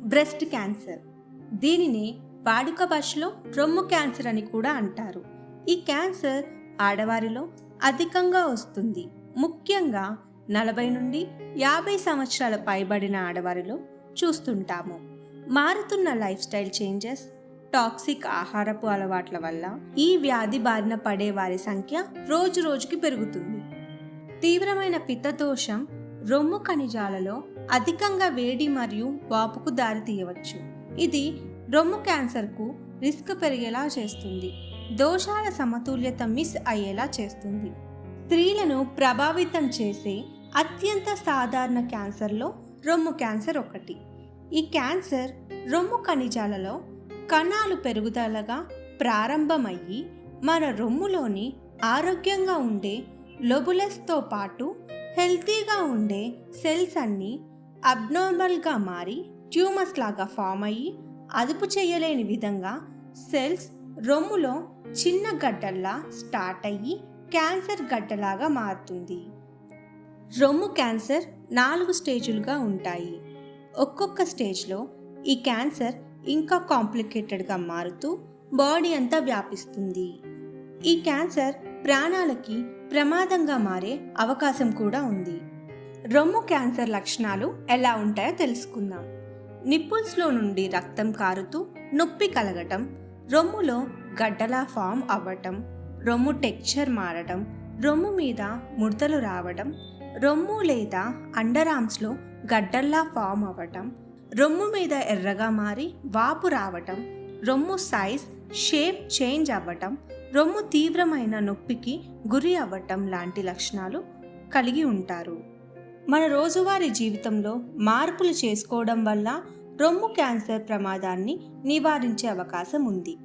Breast cancer. దీనిని వాడుక భాషలో రొమ్ము క్యాన్సర్ అని కూడా అంటారు. ఈ క్యాన్సర్ ఆడవారిలో అధికంగా వస్తుంది. ముఖ్యంగా నలభై నుండి యాభై సంవత్సరాల పైబడిన ఆడవారిలో చూస్తుంటాము. మారుతున్న లైఫ్ స్టైల్ చేంజెస్ టాక్సిక్ ఆహారపు అలవాట్ల వల్ల ఈ వ్యాధి బారిన పడే వారి సంఖ్య రోజు రోజుకి పెరుగుతుంది. తీవ్రమైన పిత్తదోషం రొమ్ము ఖనిజాలలో అధికంగా వేడి మరియు వాపుకు దారితీయవచ్చు ఇది రొమ్ము క్యాన్సర్కు రిస్క్ పెరిగేలా చేస్తుంది. దోషాల సమతుల్యత మిస్ అయ్యేలా చేస్తుంది. స్త్రీలను ప్రభావితం చేసే అత్యంత సాధారణ క్యాన్సర్లో రొమ్ము క్యాన్సర్ ఒకటి. ఈ క్యాన్సర్ రొమ్ము ఖనిజాలలో కణాలు పెరుగుదలగా ప్రారంభమయ్యి మన రొమ్ములోని ఆరోగ్యంగా ఉండే లొబులస్తో పాటు హెల్తీగా ఉండే సెల్స్ అన్నీ అబ్నార్మల్గా మారి ట్యూమర్స్ లాగా ఫామ్ అయ్యి అదుపు చేయలేని విధంగా సెల్స్ రొమ్ములో చిన్న గడ్డల్లా స్టార్ట్ అయ్యి క్యాన్సర్ గడ్డలాగా మారుతుంది. రొమ్ము క్యాన్సర్ నాలుగు స్టేజులుగా ఉంటాయి. ఒక్కొక్క స్టేజ్లో ఈ క్యాన్సర్ ఇంకా కాంప్లికేటెడ్గా మారుతూ బాడీ అంతా వ్యాపిస్తుంది. ఈ క్యాన్సర్ ప్రాణాలకి ప్రమాదంగా మారే అవకాశం కూడా ఉంది. రొమ్ము క్యాన్సర్ లక్షణాలు ఎలా ఉంటాయో తెలుసుకుందాం. నిప్పుల్స్లో నుండి రక్తం కారుతూ నొప్పి కలగటం రొమ్ములో గడ్డలా ఫామ్ అవ్వటం రొమ్ము టెక్చర్ మారటం రొమ్ము మీద ముడతలు రావడం రొమ్ము లేదా అండర్ ఆర్మ్స్లో గడ్డల్లా ఫామ్ అవ్వటం రొమ్ము మీద ఎర్రగా మారి వాపు రావటం రొమ్ము సైజ్ షేప్ చేంజ్ అవ్వటం రొమ్ము తీవ్రమైన నొప్పికి గురి అవ్వటం లాంటి లక్షణాలు కలిగి ఉంటారు. మన రోజువారీ జీవితంలో మార్పులు చేసుకోవడం వల్ల రొమ్ము క్యాన్సర్ ప్రమాదాన్ని నివారించే అవకాశం ఉంది.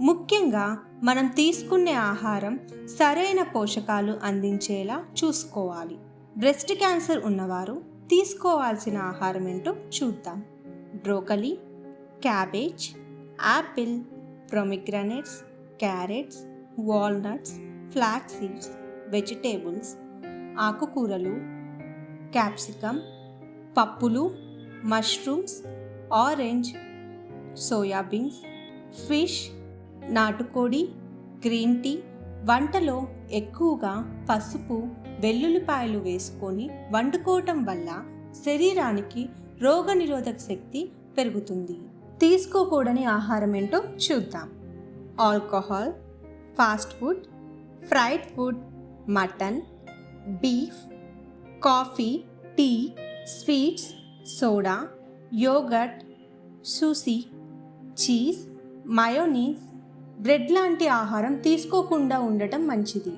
ముఖ్యంగా మనం తీసుకునే ఆహారం సరైన పోషకాలు అందించేలా చూసుకోవాలి. బ్రెస్ట్ క్యాన్సర్ ఉన్నవారు తీసుకోవాల్సిన ఆహారం ఏంటో చూద్దాం. Broccoli cabbage apple pomegranates carrots walnuts flax seeds vegetables ఆకుకూరలు క్యాప్సికమ్ పప్పులు మష్రూమ్స్ ఆరెంజ్ సోయాబీన్స్ ఫిష్ నాటుకోడి గ్రీన్ టీ. వంటలో ఎక్కువగా పసుపు వెల్లుల్లిపాయలు వేసుకొని వండుకోవటం వల్ల శరీరానికి రోగనిరోధక శక్తి పెరుగుతుంది. తీసుకోకూడని ఆహారం ఏంటో చూద్దాం. Alcohol fast food fried food mutton beef coffee tea sweets soda yoghurt sushi cheese mayonnaise. Bread లాంటి ఆహారం తీసుకోకుండా ఉండటం మంచిది.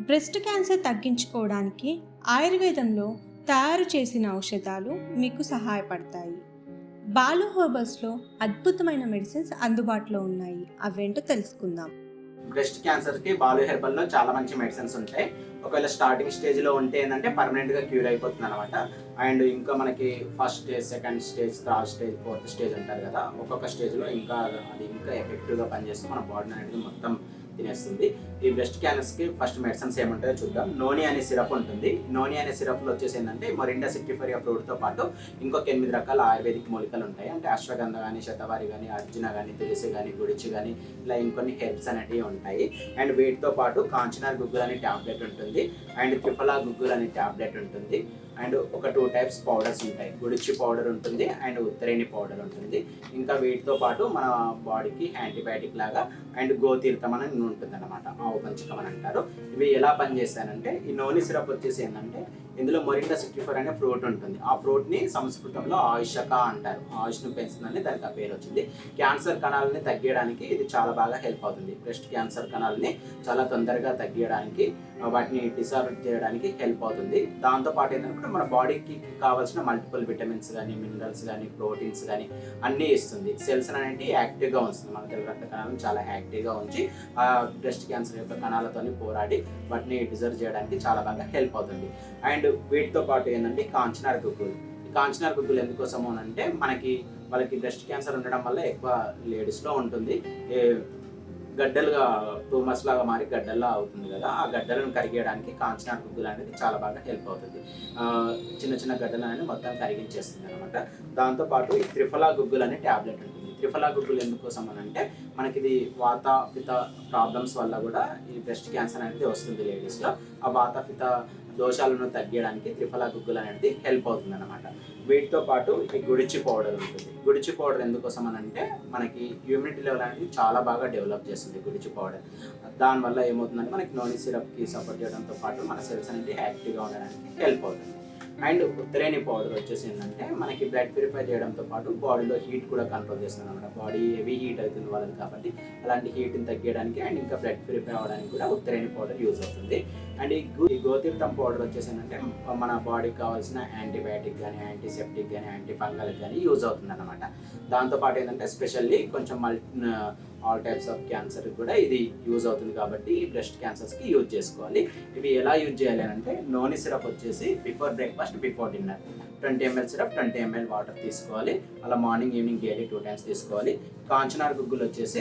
బ్రెస్ట్ క్యాన్సర్ తగ్గించుకోవడానికి ఆయుర్వేదంలో తయారు చేసిన ఔషధాలు మీకు సహాయపడతాయి. బాలు హోబల్స్లో అద్భుతమైన మెడిసిన్స్ అందుబాటులో ఉన్నాయి. అవేంటో తెలుసుకుందాం. బ్రెస్ట్ క్యాన్సర్కి బాలు హెర్బల్లో చాలా మంచి మెడిసిన్స్ ఉంటాయి. ఒకవేళ స్టార్టింగ్ స్టేజ్లో ఉంటే ఏంటంటే పర్మనెంట్గా క్యూర్ అయిపోతుంది అనమాట అండ్ ఇంకా మనకి first stage second stage third stage fourth stage అంటారు కదా ఒక్కొక్క స్టేజ్లో ఇంకా అది ఇంకా ఎఫెక్టివ్గా పనిచేస్తూ మన బాడీ అనేది మొత్తం తినేస్తుంది. ఈ బ్రెస్ట్ క్యాన్సర్కి ఫస్ట్ మెడిసిన్స్ ఏముంటాయో చూద్దాం. నోని అనే సిరప్ ఉంటుంది. నోని అనే సిరప్లో వచ్చేసి ఏంటంటే మొరిండా సిక్టిఫరియా ఫ్రూట్తో పాటు ఇంకొక ఎనిమిది రకాల ఆయుర్వేదిక్ మూలికలు ఉంటాయి. అంటే అశ్వగంధ కానీ శతవారి కానీ అర్జున కానీ తులసి కానీ గుడిచి కానీ ఇలా ఇంకొన్ని హెర్బ్స్ అనేటివి ఉంటాయి. అండ్ వీటితో పాటు కాంచనార్ గుగ్గులు అనే ట్యాబ్లెట్ ఉంటుంది. అండ్ త్రిఫలా గుగ్గులు అనే ట్యాబ్లెట్ ఉంటుంది. అండ్ ఒక టూ టైప్స్ పౌడర్స్ ఉంటాయి. గుడిచి పౌడర్ ఉంటుంది అండ్ ఉత్తరేణి పౌడర్ ఉంటుంది. ఇంకా వీటితో పాటు మన బాడీకి యాంటీబయాటిక్ లాగా అండ్ గోతీర్థం అని ఉంటుంది అనమాట ఆవు పంచకం అని అంటారు ఇవి ఎలా పనిచేస్తానంటే ఈ నోని సిరప్ వచ్చేసి ఏంటంటే ఇందులో మొరిండా సిక్టిఫర్ అనే ఫ్రూట్ ఉంటుంది. ఆ ఫ్రూట్ని సంస్కృతంలో ఆయుషక అంటారు. ఆయుష్ను పెంచుతుందని దానికి ఆ పేరు వచ్చింది. క్యాన్సర్ కణాలని తగ్గించడానికి ఇది చాలా బాగా హెల్ప్ అవుతుంది. బ్రెస్ట్ క్యాన్సర్ కణాలని చాలా తొందరగా తగ్గించడానికి వాటిని డిసార్డ్ చేయడానికి హెల్ప్ అవుతుంది. దాంతో పాటు ఏంటంటే మన బాడీకి కావాల్సిన మల్టిపుల్ విటమిన్స్ కానీ మినరల్స్ కానీ ప్రోటీన్స్ కానీ అన్నీ ఇస్తుంది. సెల్స్ అనేవి యాక్టివ్గా ఉంచుతుంది. మన తెలుగు రక్త కణాలను చాలా యాక్టివ్గా ఉంచి ఆ బ్రెస్ట్ క్యాన్సర్ యొక్క కణాలతోని పోరాడి వాటిని డిజర్వ్ చేయడానికి చాలా బాగా హెల్ప్ అవుతుంది. అండ్ వీటితో పాటు ఏంటంటే కాంచనార్ గుగ్గులు. ఈ కాంచనార్ గుగ్గులు ఎందుకోసము అని అంటే మనకి వాళ్ళకి బ్రెస్ట్ క్యాన్సర్ ఉండడం వల్ల ఎక్కువ లేడీస్లో ఉంటుంది. ఏ గడ్డలుగా టూమస్ లాగా మారి గడ్డల్లా అవుతుంది కదా ఆ గడ్డలను కరిగేయడానికి కాంచనార్ గుగ్గులు అనేది చాలా బాగా హెల్ప్ అవుతుంది. చిన్న చిన్న గడ్డలు అనేది మొత్తం కరిగించేస్తుంది అనమాట దాంతోపాటు ఈ త్రిఫలా గుగ్గులు అనే ట్యాబ్లెట్ ఉంటుంది. త్రిఫలా గుగ్గులు ఎందుకోసం అని అంటే మనకి ఇది వాత పిత ప్రాబ్లమ్స్ వల్ల కూడా ఈ బ్రెస్ట్ క్యాన్సర్ అనేది వస్తుంది లేడీస్లో ఆ వాత పిత దోషాలను తగ్గించడానికి త్రిఫలా గుగ్గులు అనేది హెల్ప్ అవుతుంది అనమాట వీటితో పాటు ఈ గుడిచి పౌడర్ ఉంటుంది. గుడిచి పౌడర్ ఎందుకోసం అని అంటే మనకి ఇమ్యూనిటీ లెవెల్ అనేది చాలా బాగా డెవలప్ చేస్తుంది గుడిచి పౌడర్ దానివల్ల ఏమవుతుందంటే మనకి నోని సిరప్కి సపోర్ట్ చేయడంతో పాటు మన సెల్స్ అనేది యాక్టివ్గా ఉండడానికి హెల్ప్ అవుతుంది. అండ్ ఉత్తరేణి పౌడర్ వచ్చేసి ఏంటంటే మనకి బ్లడ్ ప్యూరిఫై చేయడంతో పాటు బాడీలో హీట్ కూడా కంట్రోల్ చేస్తుంది అనమాట బాడీ హెవీ హీట్ అవుతుంది వాళ్ళని కాబట్టి అలాంటి హీట్ని తగ్గించడానికి అండ్ ఇంకా బ్లడ్ ప్యూరిఫై అవ్వడానికి కూడా ఉత్తరేణి పౌడర్ యూజ్ అవుతుంది. అండ్ ఈ గో- ఈ గోతీర్థం పౌడర్ వచ్చేసి ఏంటంటే మన బాడీకి కావాల్సిన యాంటీబయాటిక్ కానీ యాంటీసెప్టిక్ కానీ యాంటీ ఫంగల్ కానీ యూజ్ అవుతుంది అనమాట దాంతోపాటు ఏంటంటే స్పెషల్లీ కొంచెం multi all types of cancer కూడా ఇది యూజ్ అవుతుంది కాబట్టి ఈ బ్రెస్ట్ క్యాన్సర్స్కి యూజ్ చేసుకోవాలి. ఇవి ఎలా యూజ్ చేయాలి అని అంటే నోని సిరప్ వచ్చేసి before breakfast before dinner twenty ML syrup twenty ML water తీసుకోవాలి. అలా morning evening daily two times తీసుకోవాలి. కాంచనార్ గుగ్గులు వచ్చేసి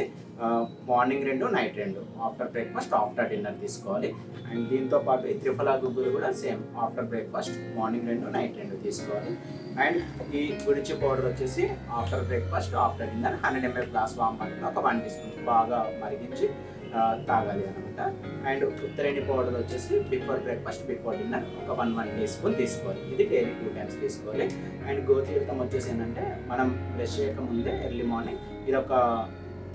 మార్నింగ్ రెండు నైట్ రెండు. ఆఫ్టర్ బ్రేక్ఫాస్ట్ ఆఫ్టర్ డిన్నర్ తీసుకోవాలి. అండ్ దీంతో పాటు ఈ త్రిఫలా గుగ్గులు కూడా సేమ్. ఆఫ్టర్ బ్రేక్ఫాస్ట్ మార్నింగ్ రెండు నైట్ రెండు తీసుకోవాలి. అండ్ ఈ గుడిచి పౌడర్ వచ్చేసి after breakfast after dinner hundred ML glass warm వాటర్లో ఒక వన్ టీ స్పూన్ బాగా మరిగించి తాగాలి అనమాట అండ్ ఉత్తరేణి పౌడర్ వచ్చేసి బిఫోర్ బ్రేక్ఫాస్ట్ బిఫోర్ డిన్నర్ ఒక వన్ వన్ టీ స్పూన్ తీసుకోవాలి. ఇది డైలీ టూ టైమ్స్ తీసుకోవాలి. అండ్ గోతీర్థం వచ్చేసి ఏంటంటే మనం బ్రష్ చేయక ముందే ఎర్లీ మార్నింగ్ ఇది ఒక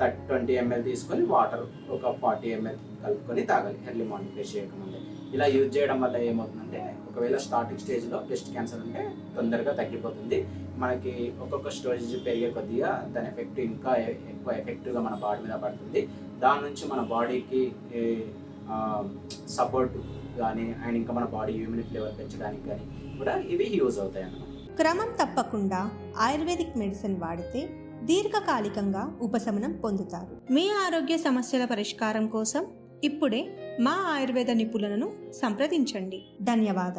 థర్టీ ట్వంటీ ఎంఎల్ తీసుకొని వాటర్ ఒక ఫార్టీ ఎంఎల్ కలుపుకొని తాగాలి ఎర్లీ మార్నింగ్ బ్రష్ చేయకముందే. ఇలా యూజ్ చేయడం వల్ల ఏమవుతుందంటే ఒకవేళ స్టార్టింగ్ స్టేజ్లో బ్రెస్ట్ క్యాన్సర్ ఉంటే తొందరగా తగ్గిపోతుంది. మనకి ఒక్కొక్క స్టోరేజ్ పెరిగే కొద్దిగా దాని ఎఫెక్ట్ ఇంకా ఎక్కువ ఎఫెక్టివ్గా మన బాడీ మీద పడుతుంది. దాని నుంచి మన బాడీకి సపోర్ట్ కానీ అండ్ ఇంకా మన బాడీ ఇమ్యూనిటీ లెవెల్ పెంచడానికి కానీ కూడా ఇవి యూజ్ అవుతాయి అన్నమాట క్రమం తప్పకుండా ఆయుర్వేదిక్ మెడిసిన్ వాడితే దీర్ఘకాలికంగా ఉపశమనం పొందుతారు. మీ ఆరోగ్య సమస్యల పరిష్కారం కోసం ఇప్పుడే మా ఆయుర్వేద నిపుణులను సంప్రదించండి. ధన్యవాదాలు.